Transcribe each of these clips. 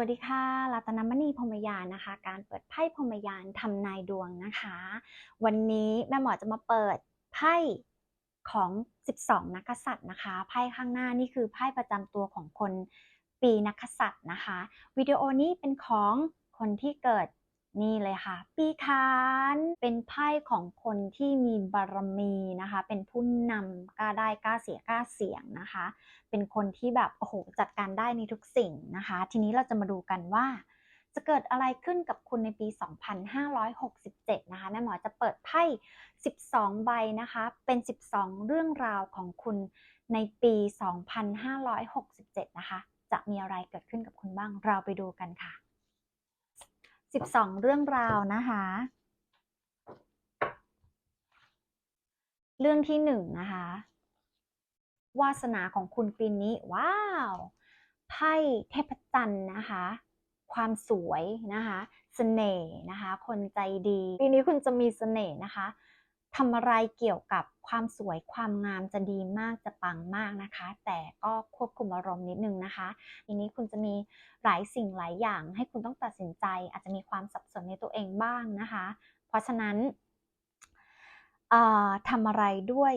วัสดีค่ะรัตนมณีพรมยานนะคะ การเปิดไพ่พรมยานทำนายดวงนะคะ วันนี้แม่หมอจะมาเปิดไพ่ของ 12 นักษัตริย์นะคะ ไพ่ข้างหน้านี่คือไพ่ประจำตัวของคนปีนักกษัตริย์นะคะ วิดีโอนี้เป็นของคนที่เกิด นี่เลยค่ะ ปีขานเป็นไพ่ของคนที่มีบารมีนะคะ เป็นผู้นำกล้าได้กล้าเสียกล้าเสียงนะคะ เป็นคนที่แบบโอ้โหจัดการได้ในทุกสิ่งนะคะ ทีนี้เราจะมาดูกันว่า จะเกิดอะไรขึ้นกับคุณในปี 2567 นะคะแม่หมอจะเปิดไพ่ 12 ใบนะคะ เป็น 12 เรื่องราวของคุณในปี 2567 นะคะ จะมีอะไรเกิดขึ้นกับคุณบ้างเราไปดูกันค่ะ 12 เรื่องราวนะคะ เรื่องที่หนึ่งนะคะ วาสนาของคุณปีนี้ ว้าว ไพ่เทพจันทร์นะคะ ความสวยนะคะเสน่ห์นะคะ คนใจดี ปีนี้คุณจะมีเสน่ห์นะคะ ทำอะไรเกี่ยวกับความสวยความงามจะดีมากจะปังมากนะคะ แต่ก็ควบคุมอารมณ์นิดนึงนะคะปีนี้คุณจะมีหลายสิ่งหลายอย่าง ให้คุณต้องตัดสินใจ อาจจะมีความสับสนในตัวเองบ้างนะคะ เพราะฉะนั้นทำอะไรด้วย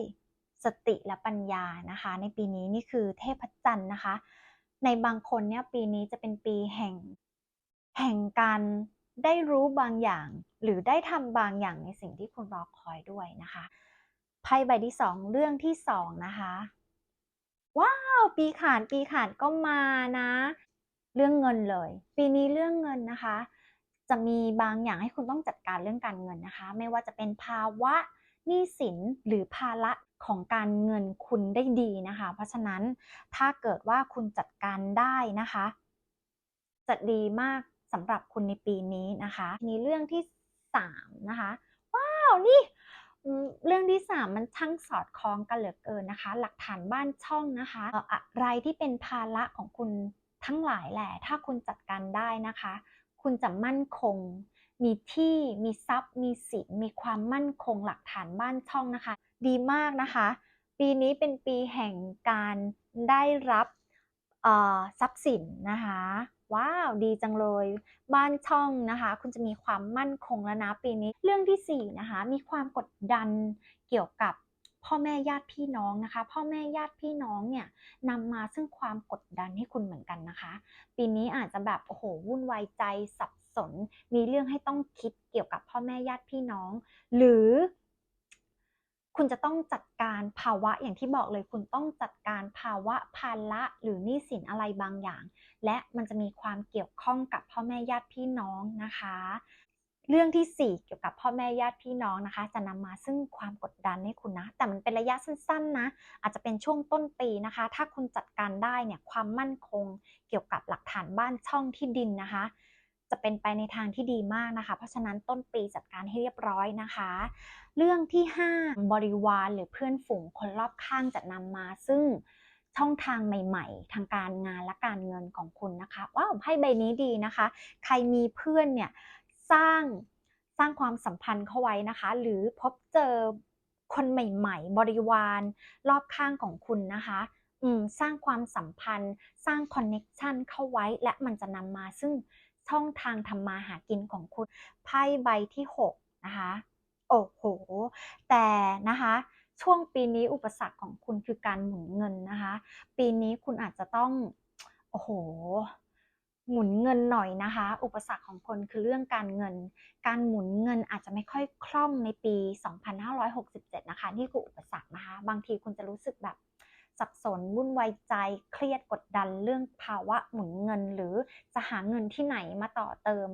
สติและปัญญานะคะ ในปีนี้นี่คือเทพจันทร์นะคะ ในบางคนเนี่ยปีนี้จะเป็นปีแห่งแห่งการได้รู้บางอย่าง หรือได้ทำบางอย่างในสิ่งที่คุณรอคอยด้วยนะคะไพ่ใบที่สองเรื่องที่สองนะคะ ว้าว ปีขานปีขานก็มานะ เรื่องเงินเลย ปีนี้เรื่องเงินนะคะ จะมีบางอย่างให้คุณต้องจัดการเรื่องการเงินนะคะ ไม่ว่าจะเป็นภาวะหนี้สินหรือภาระของการเงินคุณได้ดีนะคะ เพราะฉะนั้นถ้าเกิดว่าคุณจัดการได้นะคะ จะดีมากสำหรับคุณในปีนี้นะคะ มีเรื่องที่ 3 นะคะ ว้าว นี่เรื่องที่ 3 มันช่างสอดคล้องกันเหลือเกินนะคะ หลักฐานบ้านช่องนะคะอะไรที่เป็นภาระของคุณทั้งหลายแหละ ถ้าคุณจัดการได้นะคะ คุณจะมั่นคง มีที่ มีทรัพย์ มีสิน มีความมั่นคงหลักฐานบ้านช่องนะคะ ดีมากนะคะ ปีนี้เป็นปีแห่งการได้รับทรัพย์สินนะคะ ว้าว ดีจังเลย บ้านช่องนะคะ คุณจะมีความมั่นคงแล้วนะปีนี้ เรื่องที่ 4 นะคะ มีความกดดันเกี่ยวกับพ่อแม่ญาติพี่น้องนะคะ พ่อแม่ญาติพี่น้องเนี่ยนำมาซึ่งความกดดันให้คุณเหมือนกันนะคะ ปีนี้อาจจะแบบโอ้โหวุ่นวายใจสับสน มีเรื่องให้ต้องคิดเกี่ยวกับพ่อแม่ญาติพี่น้อง หรือ คุณจะต้องจัดการภาวะอย่างที่บอกเลย คุณต้องจัดการภาวะภาระหรือหนี้สินอะไรบางอย่าง และมันจะมีความเกี่ยวข้องกับพ่อแม่ญาติพี่น้องนะคะ เรื่องที่ 4 เกี่ยวกับพ่อแม่ญาติพี่น้องนะคะ จะนำมาซึ่งความกดดันให้คุณนะ แต่มันเป็นระยะสั้นๆนะ อาจจะเป็นช่วงต้นปีนะคะ ถ้าคุณจัดการได้เนี่ยความมั่นคง เกี่ยวกับหลักฐานบ้านช่องที่ดินนะคะ จะเป็นไปในทางที่ดีมากนะคะ เพราะฉะนั้นต้นปีจัดการให้เรียบร้อยนะคะ เรื่องที่ 5 บริวารหรือเพื่อนฝูงคนรอบข้างจะนำมา ซึ่งช่องทางใหม่ ๆ ทางการงานและการเงินของคุณนะคะว้าวไพ่ใบนี้ดีนะคะ ใครมีเพื่อนเนี่ยสร้างสร้างความสัมพันธ์เข้าไว้นะคะ หรือพบเจอคนใหม่ ๆ บริวารรอบข้างของคุณนะคะสร้างความสัมพันธ์ สร้างคอนเน็กชันเข้าไว้ และมันจะนำมาซึ่ง ช่องทางทำมาหากินของคุณไพ่ใบที่ 6 นะคะ โอ้โห แต่นะคะช่วงปีนี้อุปสรรคของคุณคือการหมุนเงินนะคะ ปีนี้คุณอาจจะต้อง โอ้โห หมุนเงินหน่อยนะคะ อุปสรรคของคนคือเรื่องการเงิน การหมุนเงินอาจจะไม่ค่อยคล่องในปี 2567 นะคะ นี่คืออุปสรรคนะคะ บางทีคุณจะรู้สึกแบบ สับสนวุ่นวายใจเครียดกดดันเรื่องภาวะหมุนเงิน หรือจะหาเงินที่ไหนมาต่อเติม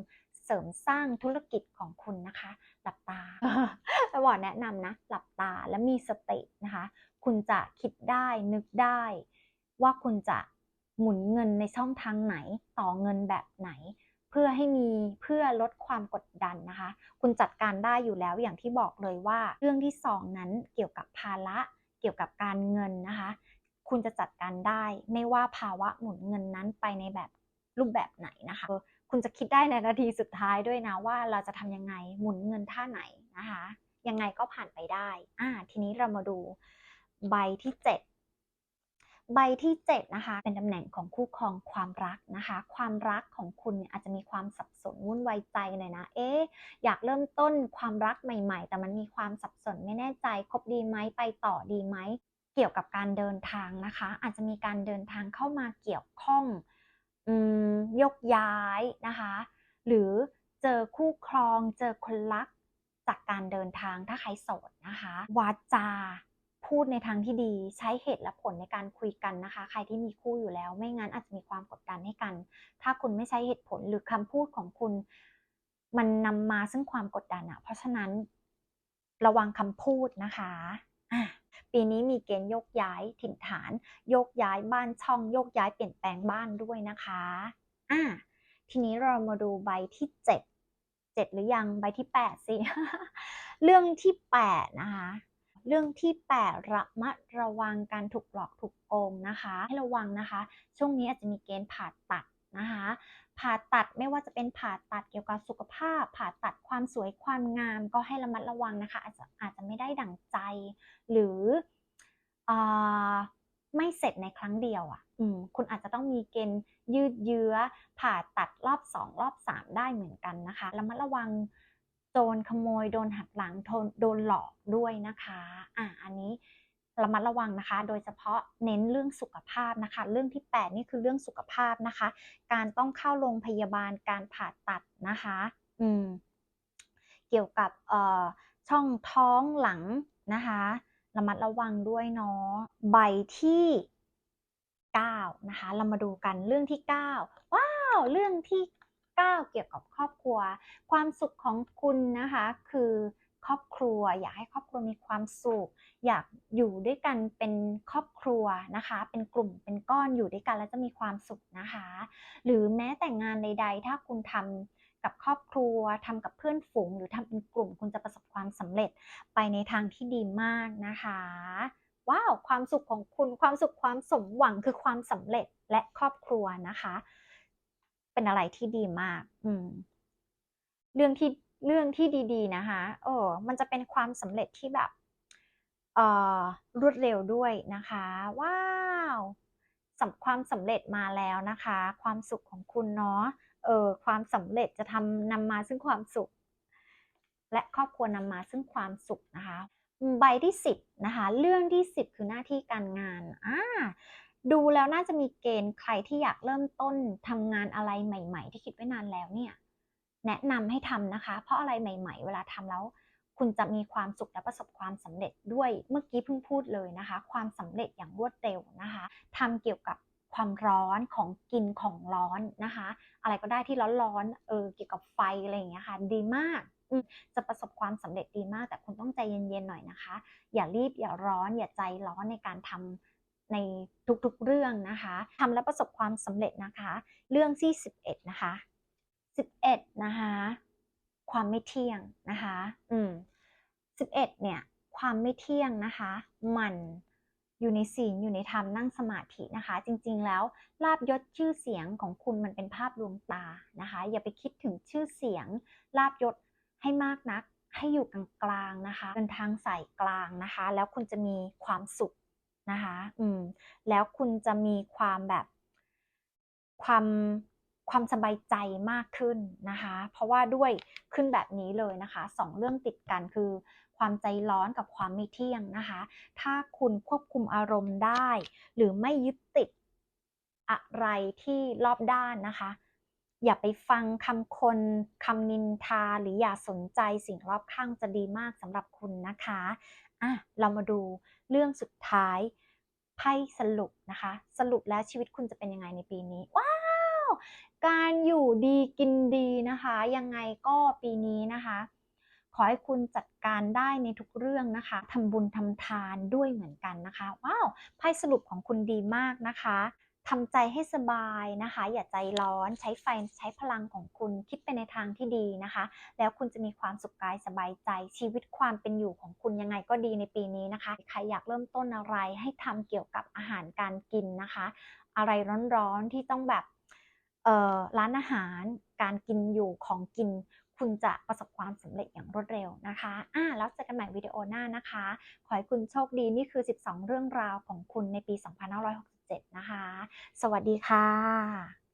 เสริมสร้างธุรกิจของคุณนะคะ หลับตาแต่ว่าแนะนำนะ หลับตาและมีสตินะคะ คุณจะคิดได้นึกได้ ว่าคุณจะหมุนเงินในช่องทางไหนต่อเงินแบบไหน เพื่อให้มีเพื่อลดความกดดันนะคะ คุณจัดการได้อยู่แล้วอย่างที่บอกเลยว่า เรื่องที่สองนั้นเกี่ยวกับภาระเกี่ยวกับการเงินนะคะ คุณจะจัดการได้ ไม่ว่าภาวะหมุนเงินนั้นไปในแบบรูปแบบไหนนะคะ คุณจะคิดได้ในนาทีสุดท้ายด้วยนะว่าเราจะทำยังไงหมุนเงินท่าไหนนะคะ ยังไงก็ผ่านไปได้อ่าทีนี้เรามาดูใบที่ 7 ใบที่ 7 นะคะ เป็นตำแหน่งของคู่ครองความรักนะคะ ความรักของคุณเนี่ยอาจจะมีความสับสนวุ่นวายใจหน่อยนะ เอ๊ะอยากเริ่มต้นความรักใหม่ ๆ แต่มันมีความสับสนไม่แน่ใจคบดีไหมไปต่อดีไหม เกี่ยวกับการเดินทางนะคะ อาจจะมีการเดินทางเข้ามาเกี่ยวข้องอยกย้ายนะคะ หรือเจอคู่ครองเจอคนรักจากการเดินทางถ้าใครโสดนะคะ วาจาพูดในทางที่ดีใช้เหตุและผลในการคุยกันนะคะ ใครที่มีคู่อยู่แล้ว ไม่งั้นอาจจะมีความกดดันให้กัน ถ้าคุณไม่ใช้เหตุผลหรือคำพูดของคุณ มันนำมาซึ่งความกดดันอะเพราะฉะนั้นระวังคำพูดนะคะ ปีนี้มีเกณฑ์โยกย้ายถิ่นฐาน โยกย้ายบ้านช่อง โยกย้ายเปลี่ยนแปลงบ้านด้วยนะคะอ่าทีนี้เรามาดูใบที่7 7หรือยังใบที่8สิ เรื่องที่8นะคะ เรื่องที่8ระมัดระวังการถูกหลอกถูกโกงนะคะ ให้ระวังนะคะ ช่วงนี้อาจจะมีเกณฑ์ผ่าตัดนะคะ ผ่าตัดไม่ว่าจะเป็นผ่าตัดเกี่ยวกับสุขภาพ ผ่าตัดความสวยความงาม ก็ให้ระมัดระวังนะคะ อาจจะอาจจะไม่ได้ดั่งใจ หรืออไม่เสร็จในครั้งเดียวอะอคุณอาจจะต้องมีเกณฑ์ยืดเยื้อ ผ่าตัดรอบ 2 รอบ 3 ได้เหมือนกันนะคะระมัดระวังโจรขโมยโดนหักหลังโดนหลอกด้วยนะคะ อ่าอันนี้ ระมัดระวังนะคะ โดยเฉพาะเน้นเรื่องสุขภาพนะคะ เรื่องที่ 8 นี่คือเรื่องสุขภาพนะคะ การต้องเข้าโรงพยาบาลการผ่าตัดนะคะ อืม เกี่ยวกับเอ่อช่องท้องหลังนะคะ ระมัดระวังด้วยเนาะ ใบที่ 9 นะคะ เรามาดูกันเรื่องที่ 9 ว้าว เรื่องที่ 9 เกี่ยวกับครอบครัว ความสุขของคุณนะคะ คือครอบครัว อยากให้ครอบครัวมีความสุข อยาก อยู่ด้วยกันเป็นครอบครัวนะคะ เป็นกลุ่มเป็นก้อนอยู่ด้วยกันแล้วจะมีความสุขนะคะ หรือแม้แต่งานใด ๆ ถ้าคุณทำกับครอบครัวทำกับเพื่อนฝูง หรือทำเป็นกลุ่มคุณจะประสบความสำเร็จไปในทางที่ดีมากนะคะว้าวความสุขของคุณความสุขความสมหวังคือความสำเร็จและครอบครัวนะคะ เป็นอะไรที่ดีมาก อืม เรื่องที่เรื่องที่ดี ๆ นะคะเออมันจะเป็นความสำเร็จที่แบบ รวดเร็วด้วยนะคะ ว้าวสำความสำเร็จมาแล้วนะคะ ความสุขของคุณเนาะเออความสำเร็จจะทำนำมาซึ่งความสุข และครอบครัวนำมาซึ่งความสุขนะคะ ใบที่ 10นะคะ เรื่องที่ 10 คือหน้าที่การงานอ่าดูแล้วน่าจะมีเกณฑ์ใครที่อยากเริ่มต้นทำงานอะไรใหม่ ๆ ที่คิดไว้นานแล้วเนี่ย แนะนำให้ทำนะคะ เพราะอะไรใหม่ ๆ เวลาทำแล้ว คุณจะมีความสุขและประสบความสำเร็จด้วยเมื่อกี้เพิ่งพูดเลยนะคะ ความสำเร็จอย่างรวดเร็วนะคะทำเกี่ยวกับความร้อนของกินของร้อนนะคะ อะไรก็ได้ที่ร้อนๆเออเกี่ยวกับไฟอะไรอย่างเงี้ยค่ะ ดีมากจะประสบความสำเร็จดีมาก แต่คุณต้องใจเย็นๆหน่อยนะคะ อย่ารีบอย่าร้อน อย่าใจร้อนในการทำในทุกๆเรื่องนะคะทำแล้วประสบความสำเร็จนะคะ เรื่องที่11นะคะ11นะคะ ความไม่เที่ยงนะคะ อืม11เนี่ย ความไม่เที่ยงนะคะหมั่นอยู่ในศีลอยู่ในธรรมนั่งสมาธินะคะ จริงๆแล้วลาภยศชื่อเสียงของคุณมันเป็นภาพลวงตานะคะ อย่าไปคิดถึงชื่อเสียงลาภยศให้มากนัก ให้อยู่กลางๆนะคะเดินทางสายกลางนะคะ แล้วคุณจะมีความสุขนะคะ อืม แล้วคุณจะมีความแบบ ความ ความสบายใจมากขึ้นนะคะ เพราะว่าด้วยขึ้นแบบนี้เลยนะคะ2เรื่องติดกันคือความใจร้อนกับความไม่เที่ยงนะคะ ถ้าคุณควบคุมอารมณ์ได้ หรือไม่ยึดติดอะไรที่รอบด้านนะคะ อย่าไปฟังคำคนคำนินทาหรืออย่าสนใจสิ่งรอบข้างจะดีมากสำหรับคุณนะคะอาเรามาดูเรื่องสุดท้ายไพ่สรุปนะคะ สรุปแล้วชีวิตคุณจะเป็นยังไงในปีนี้ว้า วการอยู่ดีกินดีนะคะ ยังไงก็ปีนี้นะคะ ขอให้คุณจัดการได้ในทุกเรื่องนะคะทำบุญทำทานด้วยเหมือนกันนะคะว้าวไพ่สรุปของคุณดีมากนะคะทำใจให้สบายนะคะ อย่าใจร้อนใช้ไฟใช้พลังของคุณคิดไปในทางที่ดีนะคะ แล้วคุณจะมีความสุขกายสบายใจชีวิตความเป็นอยู่ของคุณยังไงก็ดีในปีนี้นะคะ ใครอยากเริ่มต้นอะไรให้ทำเกี่ยวกับอาหารการกินนะคะ อะไรร้อนๆที่ต้องแบบ ร้านอาหาร การกินอยู่ของกิน คุณจะประสบความสำเร็จอย่างรวดเร็วนะคะอ่าแล้วเจอกันใหม่วิดีโอหน้านะคะ ขอให้คุณโชคดีนี่คือ 12 เรื่องราวของคุณในปี 2567 นะคะ สวัสดีค่ะ